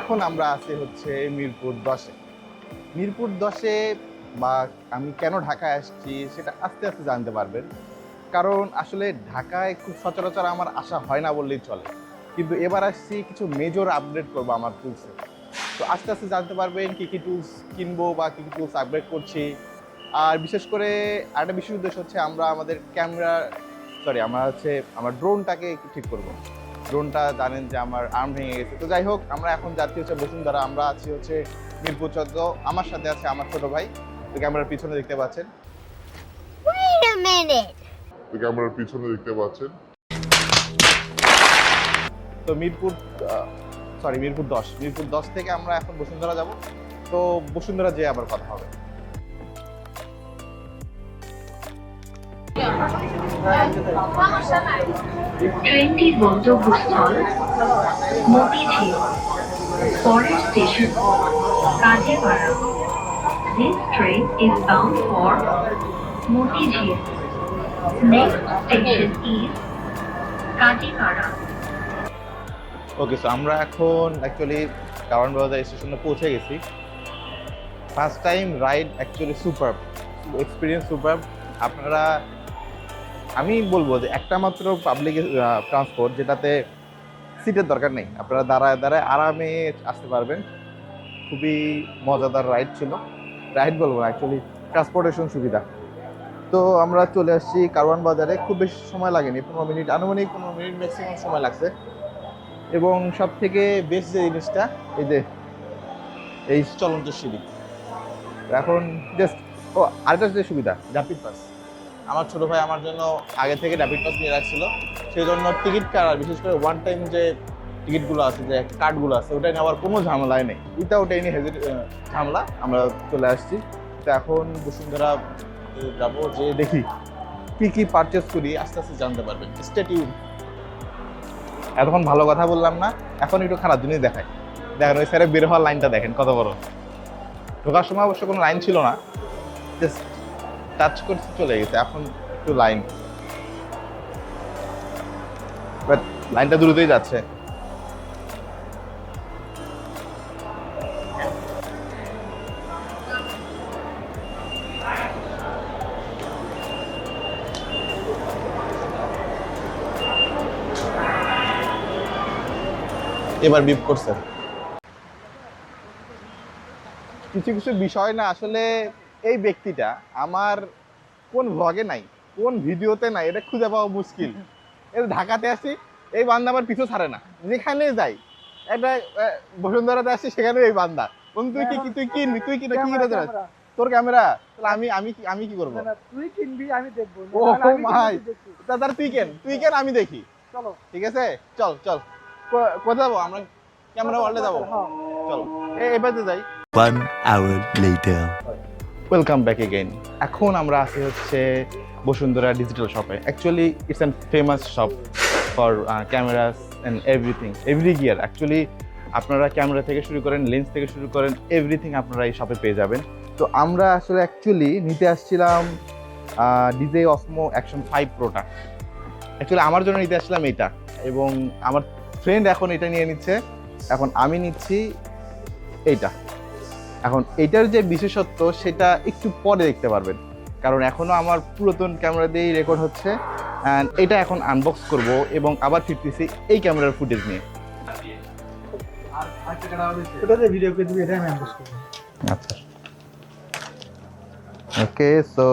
এখন আমরা আছি হচ্ছে মিরপুর দশে। মিরপুর দশে বা আমি কেন ঢাকায় আসছি সেটা আস্তে আস্তে জানতে পারবেন। কারণ আসলে ঢাকায় খুব সচরাচর আমার আসা হয় না বললেই চলে। কিন্তু এবার আসছি কিছু মেজর আপডেট করব আমার টুলসে তো আস্তে আস্তে জানতে পারবেন কী কী টুলস কিনবো বা কী কী টুলস আপগ্রেড করছি। আর বিশেষ করে আরেকটা বিশেষ উদ্দেশ্য হচ্ছে আমরা আমাদের ক্যামেরা সরি আমরা হচ্ছে, আমার ড্রোনটাকে ঠিক করব। ড্রোনটা জানেন যে আমার আর্ম ভেঙে গেছে। তো যাই হোক আমরা এখন যাচ্ছি হচ্ছে বসুন্ধরা আমরা আছি হচ্ছে মিরপুর চোদ্দ আমার সাথে আছে আমার ছোট ভাই তো ক্যামেরার পিছনে দেখতে পাচ্ছেন। Wait a minute. তো ক্যামেরার পিছনে দেখতে পাচ্ছেন। তো মিরপুর সরি মিরপুর দশ। মিরপুর দশ থেকে আমরা এখন বসুন্ধরা যাব। তো বসুন্ধরা যেয়ে আবার কথা হবে। গন্তব্যস্থল মতিঝিল পরের স্টেশন. ওকে সো আমরা এখন অ্যাকচুয়ালি কারণ বাজার স্টেশনে পৌঁছে গেছি। First time ride actually super experience super আপনারা আমি বলব যে একটা মাত্র পাবলিক ট্রান্সপোর্ট যেটাতে সিটের দরকার নেই। আপনারা দাঁড়ায় দাঁড়ায় আরামে আসতে পারবেন। খুবই মজাদার রাইড ছিল। রাইড বলব না অ্যাকচুয়ালি ট্রান্সপোর্টেশন সুবিধা। তো আমরা চলে আসছি কারওয়ান বাজারে। খুব বেশি সময় লাগেনি, পনেরো মিনিট, আনুমানিক পনেরো মিনিট ম্যাক্সিমাম সময় লাগছে। এবং সব থেকে বেস্ট যে জিনিসটা, এই যে, এই চলন্ত সিঁড়ি। এখন জাস্ট ও, আরেকটা যে সুবিধা র্যাপিড পাস আমার ছোট ভাই আমার জন্য আগে থেকে ডেবিট পাস নিয়ে রাখছিল। সেই জন্য টিকিট কাটার, বিশেষ করে ওয়ান টাইম যে টিকিটগুলো আছে, যে কার্ডগুলো আছে ওটা নেওয়ার কোনো ঝামেলাই নেই। উইথাউট এনি হেজিট ঝামেলা, আমরা চলে আসছি। তো এখন বসুন্ধরা যাব, যে দেখি কি কি পারচেস করি, আস্তে আস্তে জানতে পারবেন। স্টেটিউড এতক্ষণ ভালো কথা বললাম না, এখন একটু খারাপ জিনিস দেখায় দেখেন, ওই স্যারে বের হওয়ার লাইনটা দেখেন, কত বড়। ঢোকার সময় অবশ্য কোনো লাইন ছিল না। জাস্ট টাচ করতে চলে গেছে। এখন একটু লাইন বাট লাইনটা দ্রুতই যাচ্ছে। এবার বিপ করছে। কিছু কিছু বিষয় না, আসলে এই ব্যক্তিটা আমার কোন ভ্লগে নাই কোন ভিডিওতে নাই এটা খুঁজে পাওয়া মুশকিল। এই ঢাকাতে আসি এই বান্দা আমার পিছু ছাড়ে না। যেখানে যাই একটা বসুন্ধরাতে আসি সেখানে এই বান্দা। তুই কি কি- তুই কিনবি তুই কি কি কিনে যাস তোর ক্যামেরা? তাহলে আমি আমি কি- আমি কি করব? তুই কিনবি আমি দেখব। ও তার তুই কেন? তুই কেন? আমি দেখি। চলো। ঠিক আছে? চল চল। কো- কোথায় যাব? আমরা ক্যামেরা ওয়ার্ল্ডে যাব। হ্যাঁ। চলো। এ- এবারে যাই। One hour later. Welcome back again এখন আমরা আছি হচ্ছে বসুন্ধরা ডিজিটাল শপে actually it's an famous shop for cameras and everything every gear actually আপনারা ক্যামেরা থেকে শুরু করেন লেন্স থেকে শুরু করেন এভরিথিং আপনারা এই শপে পেয়ে যাবেন। তো আমরা আসলে অ্যাকচুয়ালি নিতে আসছিলাম ডিজে অসমো অ্যাকশন ফাইভ প্রোটা অ্যাকচুয়ালি আমার জন্য নিতে আসছিলাম এটা এবং আমার ফ্রেন্ড এখন এটা নিয়ে নিচ্ছে। এখন আমি নিচ্ছি এইটা। এখন এটার যে বিশেষত্ব সেটা একটু পরে দেখতে পারবেন। কারণ এখনও আমার পুরাতন ক্যামেরা দিয়েই রেকর্ড হচ্ছে। অ্যান্ড এটা এখন আনবক্স করব এবং আবার ফিরতেছি এই ক্যামেরার ফুটেজ নিয়ে। ওটা যে ভিডিও করে দিবি এটা আমি আনবক্স করব। আচ্ছা। Okay so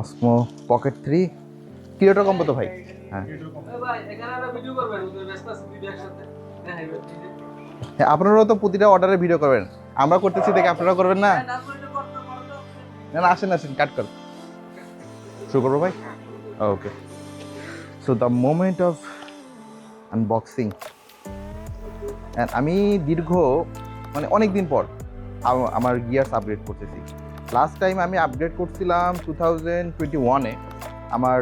Osmo pocket three কিলোটা কম তো ভাই। হ্যাঁ। হ্যাঁ, আপনারাও তো প্রতিটা অর্ডারে ভিডিও করবেন। আমরা করতেছি দেখে আপনারা করবেন না? না না, আসেন আসেন কাট কর। শুরু করব ভাই okay so the moment of unboxing আমি দীর্ঘ মানে অনেক দিন পর আমার গিয়ার্স আপগ্রেড করতেছি। লাস্ট টাইম আমি আপগ্রেড করছিলাম টু থাউজেন্ড টোয়েন্টি ওয়ানে আমার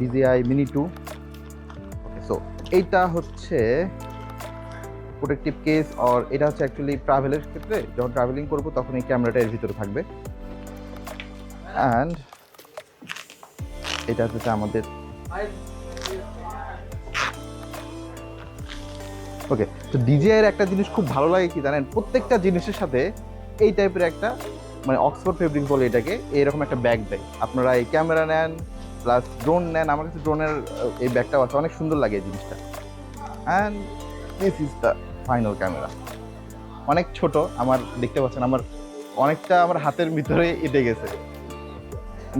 DJI mini two okay so এইটা হচ্ছে প্রোটেক্টিভ কেস আর এটা হচ্ছে অ্যাকচুয়ালি ট্রাভেলের ক্ষেত্রে যখন ট্রাভেলিং করব তখন এই ক্যামেরাটা এর ভিতরে থাকবে। অ্যান্ড এটা হচ্ছে আমাদের ওকে তো ডিজিআই এর একটা জিনিস খুব ভালো লাগে কি জানেন? প্রত্যেকটা জিনিসের সাথে এই টাইপের একটা মানে অক্সফোর্ড ফেব্রিক বলে এটাকে, এরকম একটা ব্যাগ দেয়। আপনারা এই ক্যামেরা নেন প্লাস ড্রোন নেন, আমার কাছে ড্রোনের এই ব্যাগটাও আছে, অনেক সুন্দর লাগে এই জিনিসটা। And this is the final camera অনেক ছোট, আমার দেখতে পাচ্ছেন, আমার অনেকটা আমার হাতের ভিতরে এটে গেছে।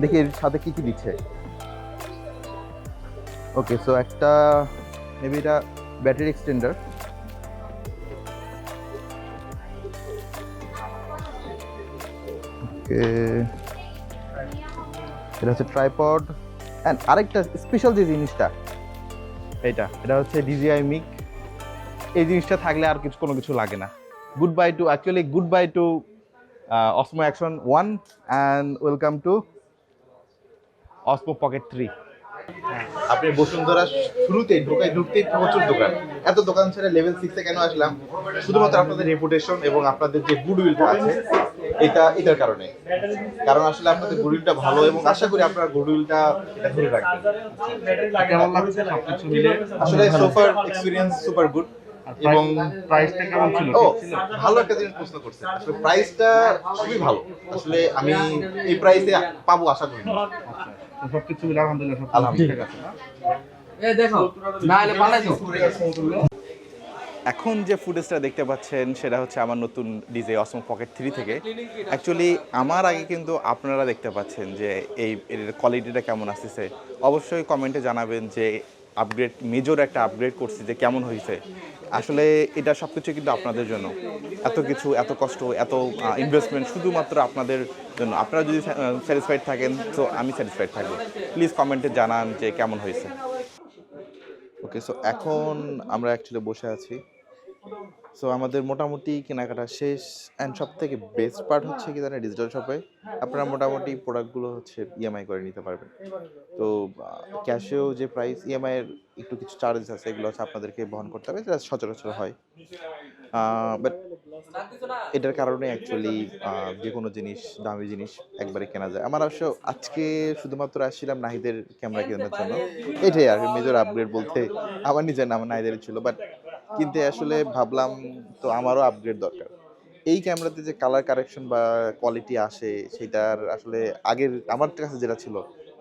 দেখি এর সাথে কি কি দিচ্ছে। ওকে সো একটা মেবি এটা ব্যাটারি এক্সটেন্ডার ওকে এটা হচ্ছে ট্রাইপড অ্যান্ড আরেকটা স্পেশাল যে জিনিসটা, এটা এটা হচ্ছে ডিজিআই মিক এই জিনিসটা থাকলে আর কিছু কোনো কিছু লাগে না। Goodbye to actually goodbye to Osmo action one and welcome to Osmo pocket three আপনি বসুন্ধরা শুরুতেই ঢোকায় ঢুকতেই প্রচুর দোকান। এত দোকান ছেড়ে লেভেল সিক্সে কেন আসলাম? শুধুমাত্র আপনাদের রেপুটেশন এবং আপনাদের যে গুডউইলটা আছে এটা এটার কারণে। কারণ আসলে আপনাদের গুডউইলটা ভালো এবং আশা করি আপনারা গুডউইলটা এটা ধরে রাখবেন। মিলে। আসলে সোফার এক্সপিরিয়েন্স সুপার গুড এবং প্রাইসটা কেমন ছিল? ও ভালো একটা জিনিস প্রশ্ন করছে। আসলে প্রাইসটা খুবই ভালো। আসলে আমি এই প্রাইসে পাবো আশা করি। না। তো সবকিছু মিলে আলহামদুলিল্লাহ সব আলহামদুলিল্লাহ। ঠিক আছে এ দেখো না হলে পালাইছো এখন যে ফুটেজটা দেখতে পাচ্ছেন সেটা হচ্ছে আমার নতুন ডিজে অসম পকেট থ্রি থেকে। অ্যাকচুয়ালি আমার আগে কিন্তু আপনারা দেখতে পাচ্ছেন যে এই এর কোয়ালিটিটা কেমন আসতেছে। অবশ্যই কমেন্টে জানাবেন যে আপগ্রেড মেজর একটা আপগ্রেড করছি যে কেমন হয়েছে। আসলে এটা সব কিছু কিন্তু আপনাদের জন্য। এত কিছু, এত কষ্ট, এত ইনভেস্টমেন্ট শুধুমাত্র আপনাদের জন্য। আপনারা যদি স্যাটিসফাইড থাকেন তো আমি স্যাটিসফাইড থাকব। প্লিজ কমেন্টে জানান যে কেমন হয়েছে। ওকে সো এখন আমরা অ্যাকচুয়ালি বসে আছি। সো আমাদের মোটামুটি কেনাকাটা শেষ অ্যান্ড সব থেকে বেস্ট পার্ট হচ্ছে কি জানেন ডিজিটাল শপে আপনারা মোটামুটি প্রোডাক্টগুলো হচ্ছে ইএমআই করে নিতে পারবেন। তো ক্যাশেও যে প্রাইস ইএমআইয়ের একটু কিছু চার্জেস আছে, এগুলো হচ্ছে আপনাদেরকে বহন করতে হবে যেটা সচরাচর হয়। বাট এটার কারণে অ্যাকচুয়ালি যে কোনো জিনিস, দামি জিনিস একবারে কেনা যায়। আমার অবশ্য আজকে শুধুমাত্র আসছিলাম নাহিদের ক্যামেরা কেনার জন্য। এটাই আর মেজর আপগ্রেড বলতে আমার নিজের নাম নাহিদের ছিল বাট কিন্তু আসলে ভাবলাম তো আমারও আপগ্রেড দরকার। এই ক্যামেরাতে যে কালার কারেকশন বা কোয়ালিটি আসে, সেটার আসলে আগের, আমার কাছে যেটা ছিল,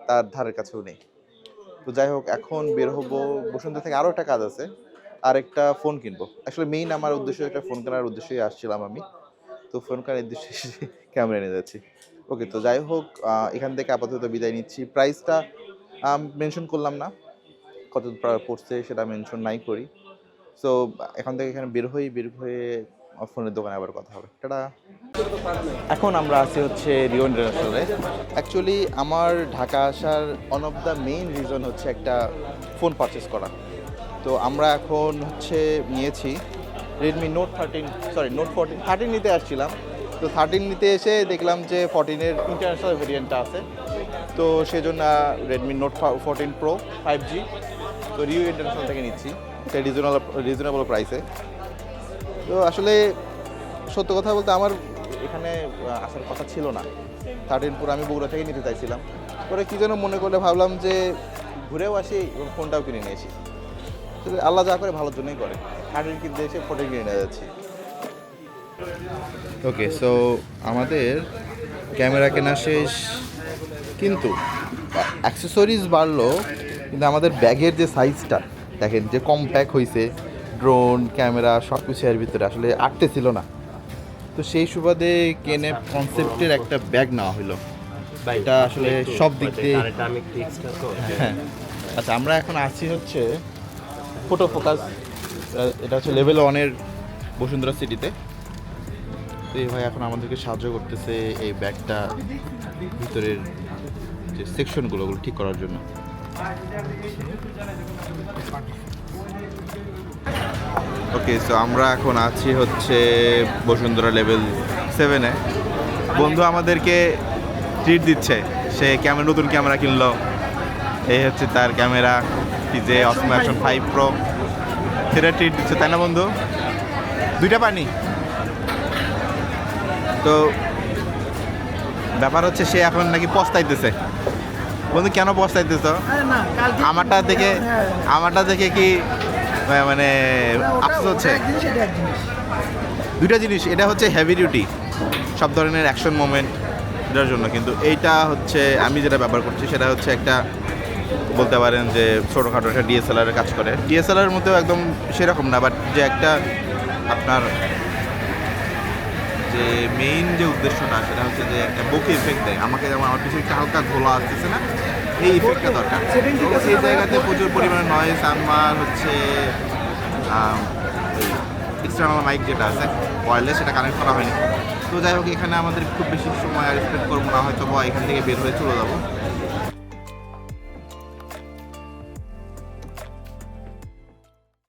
তার ধারের কাছেও নেই। তো যাই হোক, এখন বের হব, বসন্ত থেকে আরও একটা কাজ আছে, আর একটা ফোন কিনবো। আসলে মেইন আমার উদ্দেশ্য একটা ফোন কেনার উদ্দেশ্যেই আসছিলাম আমি। তো ফোন কেনার উদ্দেশ্যে ক্যামেরা নিয়ে যাচ্ছি। ওকে তো যাই হোক এখান থেকে আপাতত বিদায় নিচ্ছি। প্রাইসটা মেনশন করলাম না। কত পড়ছে সেটা মেনশন নাই করি। সো এখান থেকে এখানে বের হই বের হয়ে ফোনের দোকানে আবার কথা হবে। টাটা। এখন আমরা আছি হচ্ছে রিও ইন্টারন্যাশনালে অ্যাকচুয়ালি আমার ঢাকা আসার one of the main reason হচ্ছে একটা ফোন পারচেস করা। তো আমরা এখন হচ্ছে নিয়েছি Redmi note thirteen sorry note fourteen thirteen নিতে আসছিলাম। তো থার্টিন নিতে এসে দেখলাম যে ফোরটিনের ইন্টারন্যাশনাল ভেরিয়েন্টটা আছে। তো সেজন্য Redmi note fourteen pro five G তো রিও ইন্টারন্যাশনাল থেকে নিচ্ছি। এটা রিজনেবল রিজনেবল প্রাইসে তো আসলে সত্য কথা বলতে আমার এখানে আসার কথা ছিল না। থার্টিন প্রো আমি বগুড়া থেকে নিতে চাইছিলাম। পরে কী যেন মনে করলে ভাবলাম যে ঘুরেও আসি এবং ফোনটাও কিনে নিয়ে আসি। আল্লাহ যা করে ভালোর জন্যই করে। থার্টিন কিনতে এসে ফোরটিন কিনে নিয়ে যাচ্ছি। ওকে সো আমাদের ক্যামেরা কেনা শেষ। কিন্তু অ্যাক্সেসরিজ বাড়লো, কিন্তু আমাদের ব্যাগের যে সাইজটা দেখেন যে কম্প্যাক্ট হয়েছে ড্রোন ক্যামেরা সব কিছু এর ভিতরে আসলে আটতে ছিল না। তো সেই সুবাদে কেনে কনসেপ্টের একটা ব্যাগ নেওয়া হলো এটা আসলে সব দিক দিয়ে হ্যাঁ। আচ্ছা আমরা এখন আছি হচ্ছে ফটো ফোকাস এটা হচ্ছে লেভেল ওয়ানের বসুন্ধরা সিটিতে তো এই ভাই এখন আমাদেরকে সাহায্য করতেছে এই ব্যাগটা ভিতরের যে সেকশনগুলো ওগুলো ঠিক করার জন্য। ওকে সো আমরা এখন আছি হচ্ছে বসুন্ধরা লেভেল সেভেনে বন্ধু আমাদেরকে ট্রিট দিচ্ছে। সে ক্যামেরা নতুন ক্যামেরা কিনলো। এই হচ্ছে তার ক্যামেরা যে অসমো অ্যাকশন ফাইভ প্রো সেটা ট্রিট দিচ্ছে, তাই না বন্ধু? দুইটা পানি। তো ব্যাপার হচ্ছে সে এখন নাকি পস্তাইতেছে। বন্ধু, কেন পস্তাইতেছ? আমারটা দেখে আমারটা দেখে কি মানে আফসোস হচ্ছে? দুইটা জিনিস, এটা হচ্ছে হেভি ডিউটি সব ধরনের অ্যাকশন মোমেন্ট এটার জন্য। কিন্তু এইটা হচ্ছে, আমি যেটা ব্যবহার করছি, সেটা হচ্ছে একটা, বলতে পারেন যে, ছোটোখাটো একটা ডিএসএলআর কাজ করে। ডিএসএলআর মধ্যেও একদম সেরকম না বাট যে একটা আপনার যে মেইন যে উদ্দেশ্যটা সেটা হচ্ছে যে একটা বুকে ইফেক্ট দেয়। আমাকে যেমন আমার পিছনে একটা হালকা ঘোলা আসতেছে না এই ইফেক্টটা দরকার। সেই তো জায়গাতে প্রচুর পরিমাণে নয়েস আমার হচ্ছে এক্সটার্নাল মাইক যেটা আছে ওয়ারলেস সেটা কানেক্ট করা হয়নি। তো যাই হোক এখানে আমাদের খুব বেশি সময় আর স্পেন্ড করব না হয়তো বা এখান থেকে বের হয়ে চলে যাব।